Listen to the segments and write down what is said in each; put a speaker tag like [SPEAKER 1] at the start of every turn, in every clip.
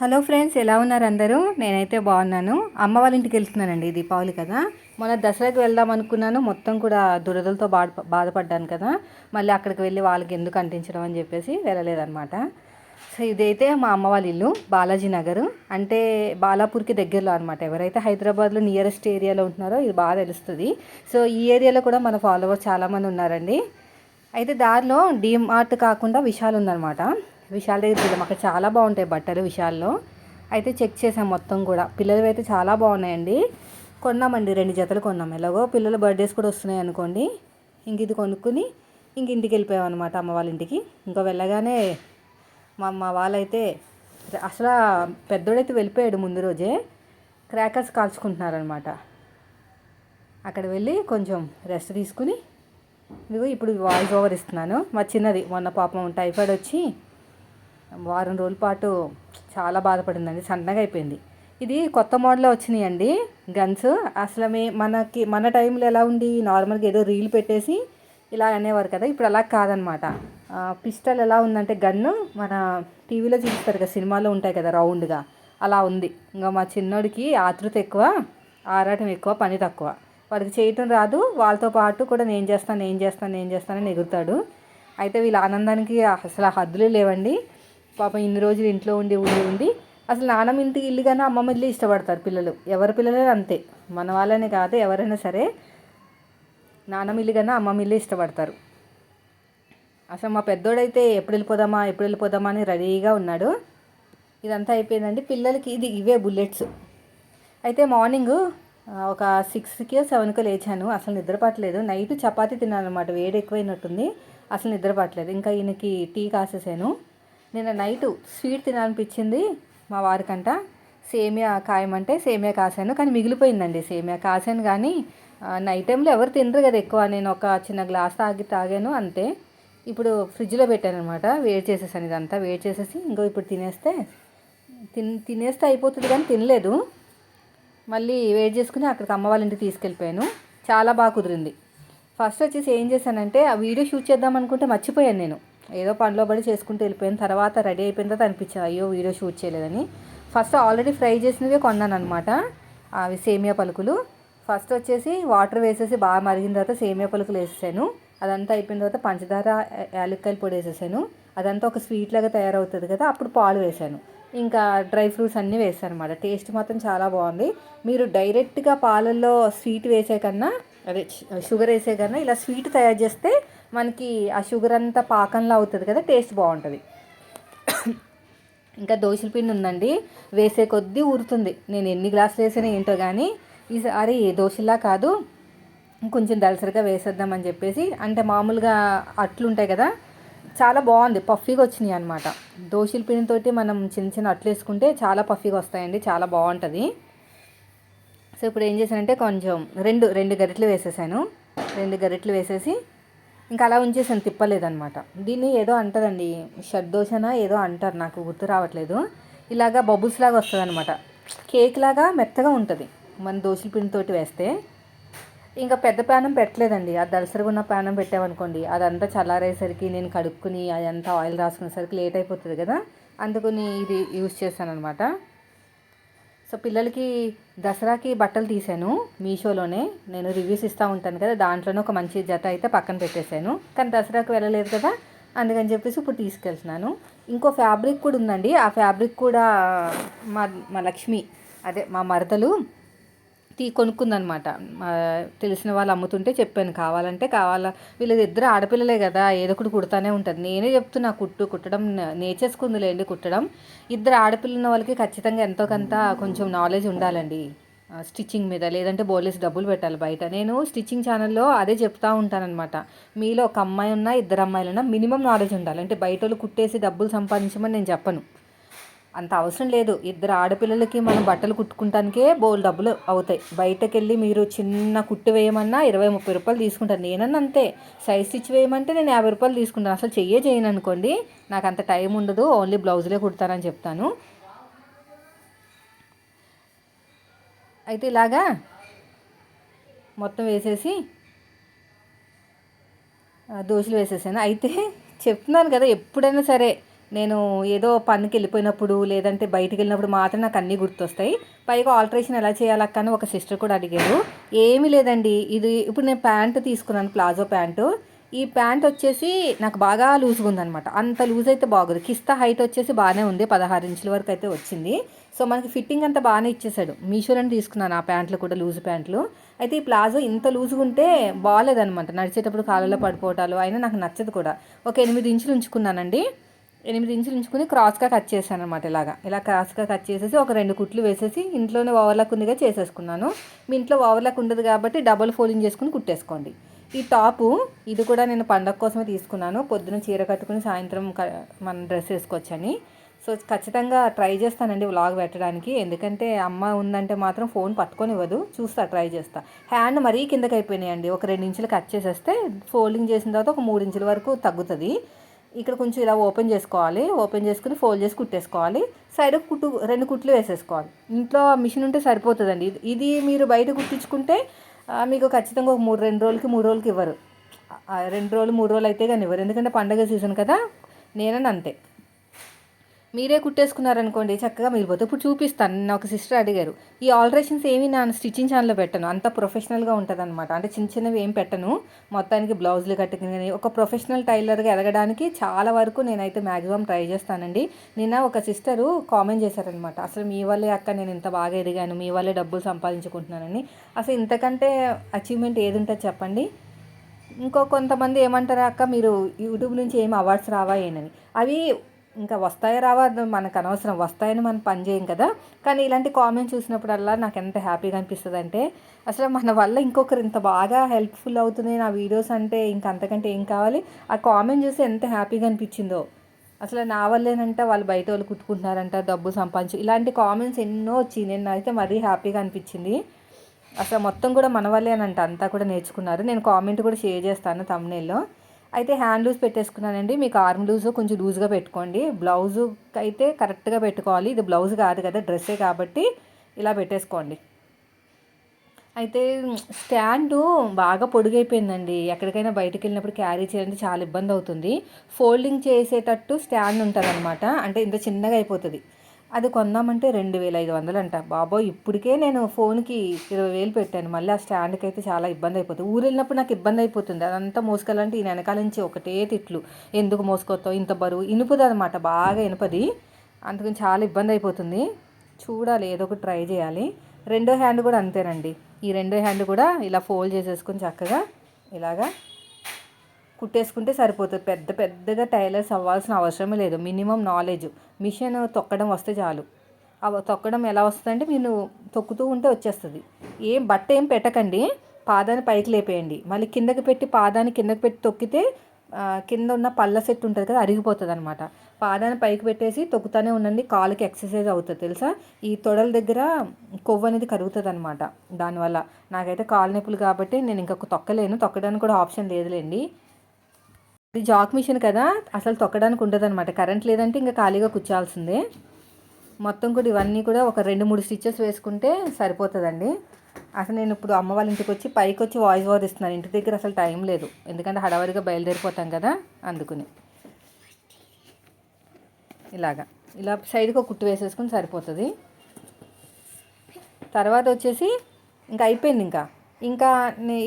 [SPEAKER 1] Hello friends ఎలా ఉన్నారు అందరూ? నేనైతే బాగున్నాను. అమ్మ వాళ్ళ ఇంటికి వెళ్తున్నానండి దీపావళి కదా. మొన్న దసరాకి వెళ్దాం అనుకున్నాను. మొత్తం కూడా దురదలతో బాధ బాధపడ్డాను కదా. మళ్ళీ అక్కడికి వెళ్ళి వాళ్ళకి ఎందుకు అంటించడం అని చెప్పేసి వెళ్ళలేదన్నమాట. సో ఇదైతే మా అమ్మ వాళ్ళ ఇల్లు బాలాజీ నగర్. అంటే బాలాపూర్కి దగ్గరలో అనమాట ఎవరైతే హైదరాబాద్లో నియరెస్ట్ ఏరియాలో ఉంటున్నారో ఇది బాగా తెలుస్తుంది. సో ఈ ఏరియాలో కూడా మన ఫాలోవర్స్ చాలామంది ఉన్నారండి. అయితే దారిలో డీమార్ట్ కాకుండా విశాల్ ఉందన్నమాట. విశాల్ దగ్గరికి వెళ్ళాం అక్కడ చాలా బాగుంటాయి బట్టలు విశాల్లో. అయితే చెక్ చేసాం మొత్తం కూడా. పిల్లలు అయితే చాలా బాగున్నాయండి. కొన్నామండి రెండు జతలు కొన్నాం. ఎలాగో పిల్లల బర్త్డేస్ కూడా వస్తున్నాయి అనుకోండి. ఇంక ఇది కొనుక్కుని ఇంక ఇంటికి వెళ్ళిపోయాం అనమాట అమ్మ వాళ్ళ ఇంటికి. ఇంకా వెళ్ళగానే మా అమ్మ వాళ్ళైతే అసలు పెద్దోడైతే వెళ్ళిపోయాడు ముందు రోజే. క్రాకర్స్ కాల్చుకుంటున్నారనమాట అక్కడ వెళ్ళి కొంచెం రెస్ట్ తీసుకుని ఇదిగో ఇప్పుడు వాయిస్ ఓవర్ ఇస్తున్నాను. మా చిన్నది మొన్న పాపం టైఫాయిడ్ వచ్చి వారం రోజుల పాటు చాలా బాధపడిందండి సన్నగా అయిపోయింది. ఇది కొత్త మోడల్లో వచ్చినాయండి గన్స్. అసలు మే మనకి మన టైంలో ఎలా ఉంది నార్మల్గా ఏదో రీల్ పెట్టేసి ఇలా అనేవారు కదా ఇప్పుడు అలా కాదనమాట. పిస్టల్ ఎలా ఉందంటే గన్ను మన టీవీలో చూపిస్తారు కదా సినిమాలో ఉంటాయి కదా రౌండ్గా. అలా ఉంది. ఇంకా మా చిన్నోడికి ఆతృత ఎక్కువ ఆరాటం ఎక్కువ పని తక్కువ. వాడికి చేయటం రాదు వాళ్ళతో పాటు కూడా నేను చేస్తాను నేను చేస్తాను నేను చేస్తానని ఎగురుతాడు. అయితే వీళ్ళ ఆనందానికి అసలు హద్దులే లేవండి. పాపం ఇన్ని రోజులు ఇంట్లో ఉండి ఉండి ఉండి అసలు నానమ్మ ఇంటికి ఇల్లు కానీ అమ్మమ్మ ఇల్లు ఇష్టపడతారు పిల్లలు. ఎవరి పిల్లలే అంతే. మన వాళ్ళనే కాదు ఎవరైనా సరే నానమ్మ ఇల్లు కన్నా అమ్మమ్మ ఇల్లు ఇష్టపడతారు. అసలు మా పెద్దోడైతే ఎప్పుడు వెళ్ళిపోదామా ఎప్పుడు వెళ్ళిపోదామా అని రెడీగా ఉన్నాడు. ఇదంతా అయిపోయిందండి. పిల్లలకి ఇది ఇవే బుల్లెట్స్. అయితే మార్నింగ్ ఒక సిక్స్కి సెవెన్కి లేచాను. అసలు నిద్ర పట్టలేదు. నైట్ చపాతీ తిన్నాను అనమాట వేడి ఎక్కువైనట్టుంది అసలు నిద్రపట్టలేదు ఇంకా ఈయనకి టీ కాసేసాను. నిన్న నైట్ స్వీట్ తినాలనిపించింది మా వారికంట. సేమియా కాయమంటే సేమియా కాసాను కానీ మిగిలిపోయిందండి సేమియా కాసాను కానీ నైట్ టైంలో ఎవరు తినరు కదా ఎక్కువ. నేను ఒక చిన్న గ్లాస్ తాగి తాగాను అంతే. ఇప్పుడు ఫ్రిడ్జ్లో పెట్టాను అనమాట వేడి చేసేసాను ఇదంతా వేడి చేసేసి ఇంకో ఇప్పుడు తినేస్తే తిన్ తినేస్తే అయిపోతుంది కానీ తినలేదు. మళ్ళీ వేడి చేసుకుని అక్కడికి అమ్మ వాళ్ళ ఇంటికి తీసుకెళ్ళిపోయాను. చాలా బాగా కుదిరింది. ఫస్ట్ వచ్చేసి ఏం చేశానంటే ఆ వీడియో షూట్ చేద్దాం అనుకుంటే మర్చిపోయాను నేను. ఏదో పనిలో పడి చేసుకుంటూ వెళ్ళిపోయిన తర్వాత రెడీ అయిపోయిన తర్వాత అనిపించింది అయ్యో వీడియో షూట్ చేయలేదని. ఫస్ట్ ఆల్రెడీ ఫ్రై చేసినవే కొన్నాను అనమాట అవి సేమియా పలుకులు. ఫస్ట్ వచ్చేసి వాటర్ వేసేసి బాగా మరిగిన తర్వాత సేమియా పలుకులు వేసేసాను. అదంతా అయిపోయిన తర్వాత పంచదార యాలక్కాయల పొడి వేసేసాను. అదంతా ఒక స్వీట్ లాగా తయారవుతుంది కదా అప్పుడు పాలు వేసాను. ఇంకా డ్రై ఫ్రూట్స్ అన్నీ వేసాను అనమాట టేస్ట్ మాత్రం చాలా బాగుంది. మీరు డైరెక్ట్గా పాలల్లో స్వీట్ వేసే కన్నా అదే షుగర్ వేసే కన్నా ఇలా స్వీట్ తయారు చేస్తే మనకి ఆ షుగర్ అంతా పాకంలో అవుతుంది కదా టేస్ట్ బాగుంటుంది. ఇంకా దోశల పిండి ఉందండి వేసే కొద్దీ ఊరుతుంది. నేను ఎన్ని గ్లాసులు వేసినా ఏంటో కానీ ఈసారి దోశలా కాదు కొంచెం దళసరిగా వేసేద్దామని చెప్పేసి అంటే మామూలుగా అట్లు ఉంటాయి కదా చాలా బాగుంది పఫీగా వచ్చినాయి అనమాట దోశల పిండితోటి మనం చిన్న చిన్న అట్లు వేసుకుంటే చాలా పఫీగా వస్తాయండి చాలా బాగుంటుంది. సో ఇప్పుడు ఏం చేశానంటే కొంచెం రెండు రెండు గరిటలు వేసేసాను. రెండు గరిటెలు వేసేసి ఇంకా అలా ఉంచేసాను తిప్పలేదనమాట దీన్ని ఏదో అంటారండి షడ్దోశన ఏదో అంటారు నాకు గుర్తు రావట్లేదు. ఇలాగా బబుల్స్ లాగా వస్తుంది అనమాట కేక్ లాగా మెత్తగా ఉంటుంది మన దోశల పిండితోటి వేస్తే. ఇంకా పెద్ద ప్యానం పెట్టలేదండి ఆ దలసరిగా ఉన్న ప్యానం పెట్టామనుకోండి అదంతా చల్లారేసరికి నేను కడుక్కుని అదంతా ఆయిల్ రాసుకునేసరికి లేట్ అయిపోతుంది కదా అందుకని ఇది యూస్ చేశాను అనమాట సో పిల్లలకి దసరాకి బట్టలు తీసాను మీషోలోనే. నేను రివ్యూస్ ఇస్తూ ఉంటాను కదా దాంట్లోనే ఒక మంచి జత అయితే పక్కన పెట్టేశాను. కానీ దసరాకి వెళ్ళలేదు కదా అందుకని చెప్పేసి ఇప్పుడు తీసుకెళ్తున్నాను. ఇంకో ఫ్యాబ్రిక్ కూడా ఉందండి. ఆ ఫ్యాబ్రిక్ కూడా మా మా లక్ష్మి అదే మా మరదలు తీ కొనుక్కుందనమాట. తెలిసిన వాళ్ళు అమ్ముతుంటే చెప్పాను కావాలంటే కావాలా. వీళ్ళది ఇద్దరు ఆడపిల్లలే కదా ఏదో ఒకటి కుడతానే ఉంటుంది. నేనే చెప్తున్నా కుట్టు కుట్టడం నేర్చేసుకుందిలేండి కుట్టడం. ఇద్దరు ఆడపిల్లల వాళ్ళకి ఖచ్చితంగా ఎంతో కొంత కొంచెం నాలెడ్జ్ ఉండాలండి. స్టిచ్చింగ్ మీద లేదంటే బోలేసి డబ్బులు పెట్టాలి బయట. నేను స్టిచ్చింగ్ ఛానల్లో అదే చెప్తా ఉంటానన్నమాట మీలో ఒక అమ్మాయి ఉన్నా ఇద్దరు అమ్మాయిలు ఉన్నా మినిమం నాలెడ్జ్ ఉండాలి. అంటే బయట వాళ్ళు కుట్టేసి డబ్బులు సంపాదించమని నేను చెప్పను. అంత అవసరం లేదు. ఇద్దరు ఆడపిల్లలకి మనం బట్టలు కుట్టుకుంటానికే బోల్ డబ్బులు అవుతాయి. బయటకు వెళ్ళి మీరు చిన్న కుట్టు వేయమన్నా ఇరవై ముప్పై రూపాయలు తీసుకుంటాను నేనన్నా అంతే. సైజ్ స్టిచ్ వేయమంటే నేను యాభై రూపాయలు తీసుకుంటాను. అసలు చెయ్యే చేయను అనుకోండి. నాకు అంత టైం ఉండదు. ఓన్లీ బ్లౌజులే కుడతానని చెప్తాను. అయితే ఇలాగా మొత్తం వేసేసి దోశలు వేసేసాను. అయితే చెప్తున్నాను కదా ఎప్పుడైనా సరే నేను ఏదో పనికి వెళ్ళిపోయినప్పుడు లేదంటే బయటికి వెళ్ళినప్పుడు మాత్రం నాకు అన్నీ గుర్తొస్తాయి. పైగా ఆల్టరేషన్ ఎలా చేయాలక్క అని ఒక సిస్టర్ కూడా అడిగారు. ఏమీ లేదండి. ఇది ఇప్పుడు నేను ప్యాంటు తీసుకున్నాను ప్లాజో ప్యాంటు. ఈ ప్యాంట్ వచ్చేసి నాకు బాగా లూజ్గా ఉందనమాట అంత లూజ్ అయితే బాగోదు. కిస్తా హైట్ వచ్చేసి బాగానే ఉంది. పదహారు ఇంచుల వరకు అయితే వచ్చింది. సో మనకి ఫిట్టింగ్ అంతా బాగానే ఇచ్చేసాడు. మీషోలోనే తీసుకున్నాను ఆ ప్యాంట్లు కూడా లూజ్ ప్యాంట్లు. అయితే ఈ ప్లాజో ఇంత లూజ్గా ఉంటే బాగాలేదనమాట నడిచేటప్పుడు కాళ్ళలో పడిపోవటాలు అయినా నాకు నచ్చదు కూడా. ఒక ఎనిమిది ఇంచులు ఉంచుకున్నానండి. ఎనిమిది ఇంచులు ఉంచుకుని క్రాస్గా కట్ చేశాను అనమాట ఇలాగా. ఇలా క్రాస్గా కట్ చేసేసి ఒక రెండు కుట్లు వేసేసి ఇంట్లోనే ఓవర్లాక్ ఉందిగా చేసేసుకున్నాను. మీ ఇంట్లో ఓవర్లాక్ ఉండదు కాబట్టి డబుల్ ఫోల్డింగ్ చేసుకుని కుట్టేసుకోండి. ఈ టాపు ఇది కూడా నేను పండగ కోసమే తీసుకున్నాను. పొద్దున చీర కట్టుకుని సాయంత్రం మనం డ్రెస్ వేసుకోవచ్చని. సో ఖచ్చితంగా ట్రై చేస్తానండి వ్లాగ్ పెట్టడానికి. ఎందుకంటే అమ్మ ఉందంటే మాత్రం ఫోన్ పట్టుకొని ఇవ్వదు. చూస్తా ట్రై చేస్తా. హ్యాండ్ మరీ కిందకి అయిపోయినాయండి ఒక రెండు ఇంచులు కట్ చేసేస్తే ఫోల్డింగ్ చేసిన తర్వాత ఒక మూడు ఇంచుల వరకు తగ్గుతుంది. ఇక్కడ కొంచెం ఇలా ఓపెన్ చేసుకోవాలి. ఓపెన్ చేసుకుని ఫోల్డ్ చేసి కుట్టేసుకోవాలి. సైడ్ కుట్టు రెండు కుట్లు వేసేసుకోవాలి. ఇంట్లో మిషన్ ఉంటే సరిపోతుందండి. ఇది మీరు బయట కుట్టించుకుంటే మీకు ఖచ్చితంగా ఒక మూడు రెండు రోజులకి మూడు రోజులకి ఇవ్వరు. రెండు రోజులు మూడు రోజులు అయితే కానీ ఇవ్వరు. ఎందుకంటే పండగ సీజన్ కదా. నేనని అంతే. మీరే కుట్టేసుకున్నారనుకోండి చక్కగా మిగిలిపోతుంది. ఇప్పుడు చూపిస్తాను నేను ఒక సిస్టర్ అడిగారు ఈ ఆల్టరేషన్స్ ఏమి నా స్టిచ్చింగ్ ఛానల్లో పెట్టను అంత ప్రొఫెషనల్గా ఉంటుంది అనమాట అంటే చిన్న చిన్నవి ఏం పెట్టను మొత్తానికి బ్లౌజులు కట్టుకుని ఒక ప్రొఫెషనల్ టైలర్గా ఎదగడానికి చాలా వరకు నేనైతే మ్యాక్సిమం ట్రై చేస్తానండి. నిన్న ఒక సిస్టరు కామెంట్ చేశారనమాట అసలు మీ వల్లే అక్క నేను ఇంత బాగా ఎదిగాను మీ వల్లే డబ్బులు సంపాదించుకుంటున్నానని. అసలు ఇంతకంటే అచీవ్మెంట్ ఏది ఉంటుంది చెప్పండి? ఇంకో కొంతమంది ఏమంటారు అక్క మీరు యూట్యూబ్ నుంచి ఏం అవార్డ్స్ రావా ఏనని. అవి ఇంకా వస్తాయో రావా మనకు అనవసరం. వస్తాయని మనం పని చేయం కదా. కానీ ఇలాంటి కామెంట్స్ చూసినప్పుడల్లా నాకు ఎంత హ్యాపీగా అనిపిస్తుంది అంటే అసలు మన వల్ల ఇంకొకరు ఇంత బాగా హెల్ప్ఫుల్ అవుతున్నాయి నా వీడియోస్ అంటే ఇంకా అంతకంటే ఏం కావాలి? ఆ కామెంట్ చూసి ఎంత హ్యాపీగా అనిపించిందో. అసలు నా వల్లేనంట వాళ్ళు బయట వాళ్ళు కుట్టుకుంటున్నారంట డబ్బు సంపాదించు. ఇలాంటి కామెంట్స్ ఎన్నో వచ్చి నేను అయితే మరీ హ్యాపీగా అనిపించింది. అసలు మొత్తం కూడా మన వల్లేనంట అంతా కూడా నేర్చుకున్నారు. నేను కామెంట్ కూడా షేర్ చేస్తాను తమ్నేల్లో అయితే హ్యాండ్ లూజ్ పెట్టేసుకున్నానండి. మీకు ఆర్మ్ లూజ్ కొంచెం లూజ్గా పెట్టుకోండి. బ్లౌజు అయితే కరెక్ట్గా పెట్టుకోవాలి. ఇది బ్లౌజ్ కాదు కదా డ్రెస్సే కాబట్టి ఇలా పెట్టేసుకోండి. అయితే స్టాండు బాగా పొడిగైపోయిందండి. ఎక్కడికైనా బయటకు వెళ్ళినప్పుడు క్యారీ చేయాలంటే చాలా ఇబ్బంది అవుతుంది. ఫోల్డింగ్ చేసేటట్టు స్టాండ్ ఉంటుంది అంటే ఇంత చిన్నగా అయిపోతుంది. అది కొందామంటే రెండు వేల ఐదు వందలు అంట బాబోయ్ ఇప్పటికే నేను ఫోన్కి ఇరవై వేలు పెట్టాను. మళ్ళీ ఆ స్టాండ్కి అయితే చాలా ఇబ్బంది అయిపోతుంది ఊరు వెళ్ళినప్పుడు నాకు ఇబ్బంది అయిపోతుంది అదంతా మోసుకెళ్ళాలంటే ఈ వెనకాల నుంచి ఒకటే తిట్లు. ఎందుకు మోసుకోతావు? ఇంత బరువు. ఇనుపుది అనమాట బాగా ఇనుపది. అందుకని చాలా ఇబ్బంది అయిపోతుంది చూడాలి ఏదో ఒకటి ట్రై చేయాలి. రెండో హ్యాండ్ కూడా అంతేనండి. ఈ రెండో హ్యాండ్ కూడా ఇలా ఫోల్డ్ చేసేసుకొని చక్కగా ఇలాగా కుట్టేసుకుంటే సరిపోతుంది. పెద్ద పెద్దగా టైలర్స్ అవ్వాల్సిన అవసరం లేదు. Minimum knowledge. మిషన్ తొక్కడం వస్తే చాలు. అవి తొక్కడం ఎలా వస్తుందంటే మీరు తొక్కుతూ ఉంటే వచ్చేస్తుంది. ఏం బట్ట ఏం పెట్టకండి. పాదాన్ని పైకి లేపేయండి. మళ్ళీ కిందకి పెట్టి పాదాన్ని కిందకి పెట్టి తొక్కితే కింద ఉన్న పళ్ళ సెట్ ఉంటుంది కదా అరిగిపోతుంది అనమాట పాదాన్ని పైకి పెట్టేసి తొక్కుతూనే ఉండండి. కాలుకి ఎక్సర్సైజ్ అవుతుంది తెలుసా? ఈ తొడల దగ్గర కొవ్వు అనేది కరుగుతుంది అనమాట దానివల్ల నాకైతే కాలు నొప్పులు కాబట్టి నేను ఇంకా తొక్కలేను. తొక్కడానికి కూడా ఆప్షన్ లేదులేండి. ఇది జాక్ మిషన్ కదా అసలు తొక్కడానికి ఉండదు అనమాట కరెంట్ లేదంటే ఇంకా ఖాళీగా కూర్చోాల్సిందే మొత్తం కూడా ఇవన్నీ కూడా ఒక రెండు మూడు స్టిచ్చెస్ వేసుకుంటే సరిపోతుందండి. అసలు నేను ఇప్పుడు అమ్మ వాళ్ళ ఇంటికి వచ్చి పైకి వచ్చి వాయిస్ ఓవర్ ఇస్తున్నాను. ఇంటి దగ్గర అసలు టైం లేదు. ఎందుకంటే హడావరిగా బయలుదేరిపోతాం కదా అందుకుని. ఇలాగా. ఇలా సైడ్కి ఒక కుట్టు వేసేసుకుని సరిపోతుంది. తర్వాత వచ్చేసి ఇంకా అయిపోయింది ఇంకా. ఇంకా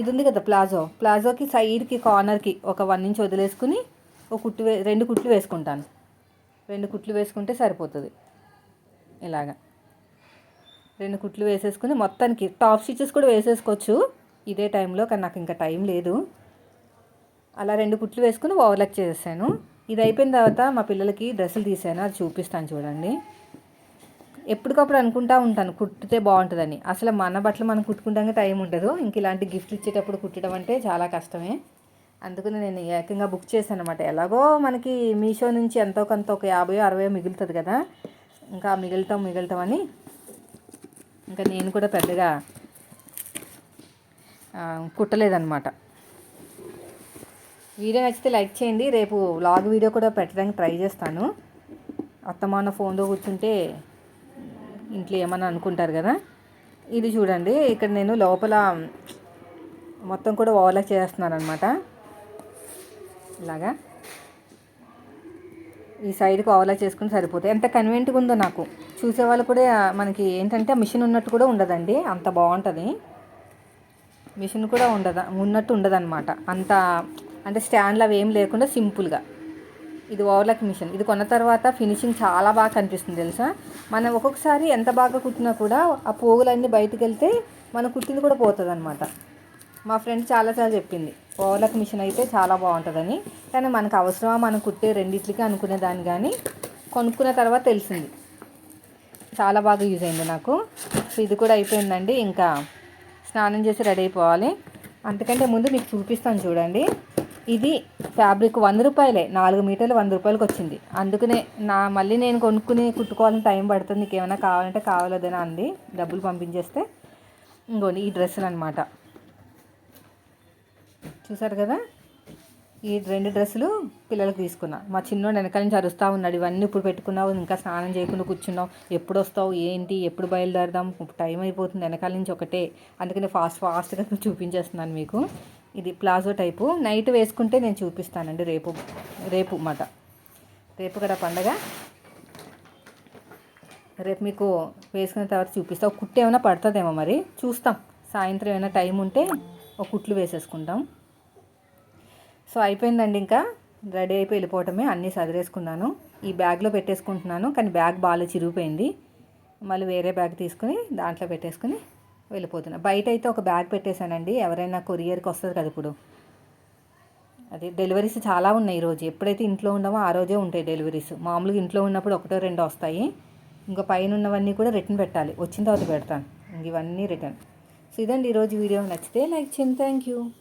[SPEAKER 1] ఇది ఉంది కదా ప్లాజో. ప్లాజోకి సైడ్కి కార్నర్కి ఒక వన్ ఇంచ్ వదిలేసుకుని ఒక కుట్టు వే రెండు కుట్లు వేసుకుంటాను. రెండు కుట్లు వేసుకుంటే సరిపోతుంది. ఇలాగా. రెండు కుట్లు వేసేసుకుని మొత్తానికి టాప్ స్టిచెస్ కూడా వేసేసుకోవచ్చు ఇదే టైంలో కానీ నాకు ఇంకా టైం లేదు. అలా రెండు కుట్లు వేసుకుని ఓవర్లక్ చేసేసాను. ఇది అయిపోయిన తర్వాత మా పిల్లలకి డ్రెస్సులు తీసాను అది చూపిస్తాను చూడండి. ఎప్పటికప్పుడు అనుకుంటా ఉంటాను కుట్టితే బాగుంటుందని. అసలు మన బట్టలు మనం కుట్టుకుంటానికి టైం ఉండదు. ఇంక ఇలాంటి గిఫ్ట్లు ఇచ్చేటప్పుడు కుట్టడం అంటే చాలా కష్టమే. అందుకని నేను ఏకంగా బుక్ చేశాను అనమాట ఎలాగో మనకి మీషో నుంచి ఎంతో కొంత ఒక యాభై అరవై మిగులుతుంది కదా. ఇంకా మిగులుతాం మిగులుతాం అని. ఇంకా నేను కూడా పెద్దగా కుట్టలేదన్నమాట. వీడియో నచ్చితే లైక్ చేయండి. రేపు వ్లాగ్ వీడియో కూడా పెట్టడానికి ట్రై చేస్తాను. అత్తమాన ఫోన్లో కూర్చుంటే ఇంట్లో ఏమన్నా అనుకుంటారు కదా? ఇది చూడండి ఇక్కడ నేను లోపల మొత్తం కూడా ఓవర్లాక్ చేస్తున్నాను అనమాట ఇలాగా. ఈ సైడ్కి ఓవర్లా చేసుకుని సరిపోతాయి. ఎంత కన్వీనియంట్గా ఉందో నాకు. చూసేవాళ్ళు కూడా మనకి ఏంటంటే మిషన్ ఉన్నట్టు కూడా ఉండదండి. అంత బాగుంటుంది. మిషన్ కూడా ఉండదు ఉన్నట్టు ఉండదన్నమాట. అంత అంటే స్టాండ్లు అవి ఏం లేకుండా సింపుల్గా ఇది ఓవర్లాక్ మిషన్. ఇది కొన్న తర్వాత ఫినిషింగ్ చాలా బాగా కనిపిస్తుంది తెలుసా? మనం ఒక్కొక్కసారి ఎంత బాగా కుట్టినా కూడా ఆ పోగులన్నీ బయటకు వెళ్తే మనం కుట్టింది కూడా పోతుంది అనమాట మా ఫ్రెండ్ చాలాసార్లు చెప్పింది ఓవర్లాక్ మిషన్ అయితే చాలా బాగుంటుందని. కానీ మనకు అవసరమా మనం కుట్టే రెండిట్లకి అనుకునేదాన్ని కానీ కొనుక్కున్న తర్వాత తెలిసింది. చాలా బాగా యూజ్ అయింది నాకు. సో ఇది కూడా అయిపోయిందండి. ఇంకా స్నానం చేసి రెడీ అయిపోవాలి. అంతకంటే ముందు మీకు చూపిస్తాను చూడండి. ఇది ఫ్యాబ్రిక్ వంద రూపాయలే. నాలుగు మీటర్లు వంద రూపాయలకి వచ్చింది. అందుకనే నా మళ్ళీ నేను కొనుక్కుని కుట్టుకోవాలని టైం పడుతుంది. నీకు ఏమైనా కావాలంటే కావాలదేనా అంది. డబ్బులు పంపించేస్తే ఇంకోండి ఈ డ్రెస్సులు అనమాట చూసారు కదా? ఈ రెండు డ్రెస్సులు పిల్లలకు తీసుకున్నా. మా చిన్నోడు వెనకాల నుంచి అరుస్తూ ఉన్నాడు. ఇవన్నీ ఇప్పుడు పెట్టుకున్నావు ఇంకా స్నానం చేయకుండా కూర్చున్నావు. ఎప్పుడు వస్తావు ఏంటి ఎప్పుడు బయలుదేరదాం? టైం అయిపోతుంది. వెనకాల నుంచి ఒకటే. అందుకని ఫాస్ట్ ఫాస్ట్గా చూపించేస్తున్నాను మీకు. ఇది ప్లాజో టైపు. నైట్ వేసుకుంటే నేను చూపిస్తానండి రేపు రేపు మాట. రేపు కదా పండగ. రేపు మీకు వేసుకున్న తర్వాత చూపిస్తా. ఒక కుట్టు ఏమైనా పడుతుందేమో మరి. చూస్తాం. సాయంత్రం ఏమైనా టైం ఉంటే ఒక కుట్లు వేసేసుకుంటాం. సో అయిపోయిందండి ఇంకా. రెడీ అయిపోయి వెళ్ళిపోవటమే. అన్నీ సదిరేసుకున్నాను. ఈ బ్యాగ్లో పెట్టేసుకుంటున్నాను. కానీ బ్యాగ్ బాగా చిరిగిపోయింది. మళ్ళీ వేరే బ్యాగ్ తీసుకుని దాంట్లో పెట్టేసుకుని వెళ్ళిపోతున్నా. బయట అయితే ఒక బ్యాగ్ పెట్టేశానండి. ఎవరైనా కొరియర్కి వస్తుంది కదా ఇప్పుడు. అదే డెలివరీస్ చాలా ఉన్నాయి ఈరోజు ఎప్పుడైతే ఇంట్లో ఉన్నామో ఆ రోజే ఉంటాయి డెలివరీస్. మామూలుగా ఇంట్లో ఉన్నప్పుడు ఒకటో రెండో వస్తాయి. ఇంకా పైన ఉన్నవన్నీ కూడా రిటర్న్ పెట్టాలి. వచ్చిన తర్వాత పెడతాను. ఇంక ఇవన్నీ రిటర్న్. సో ఇదండి ఈరోజు వీడియో. నచ్చితే లైక్ చేయండి. Thank you.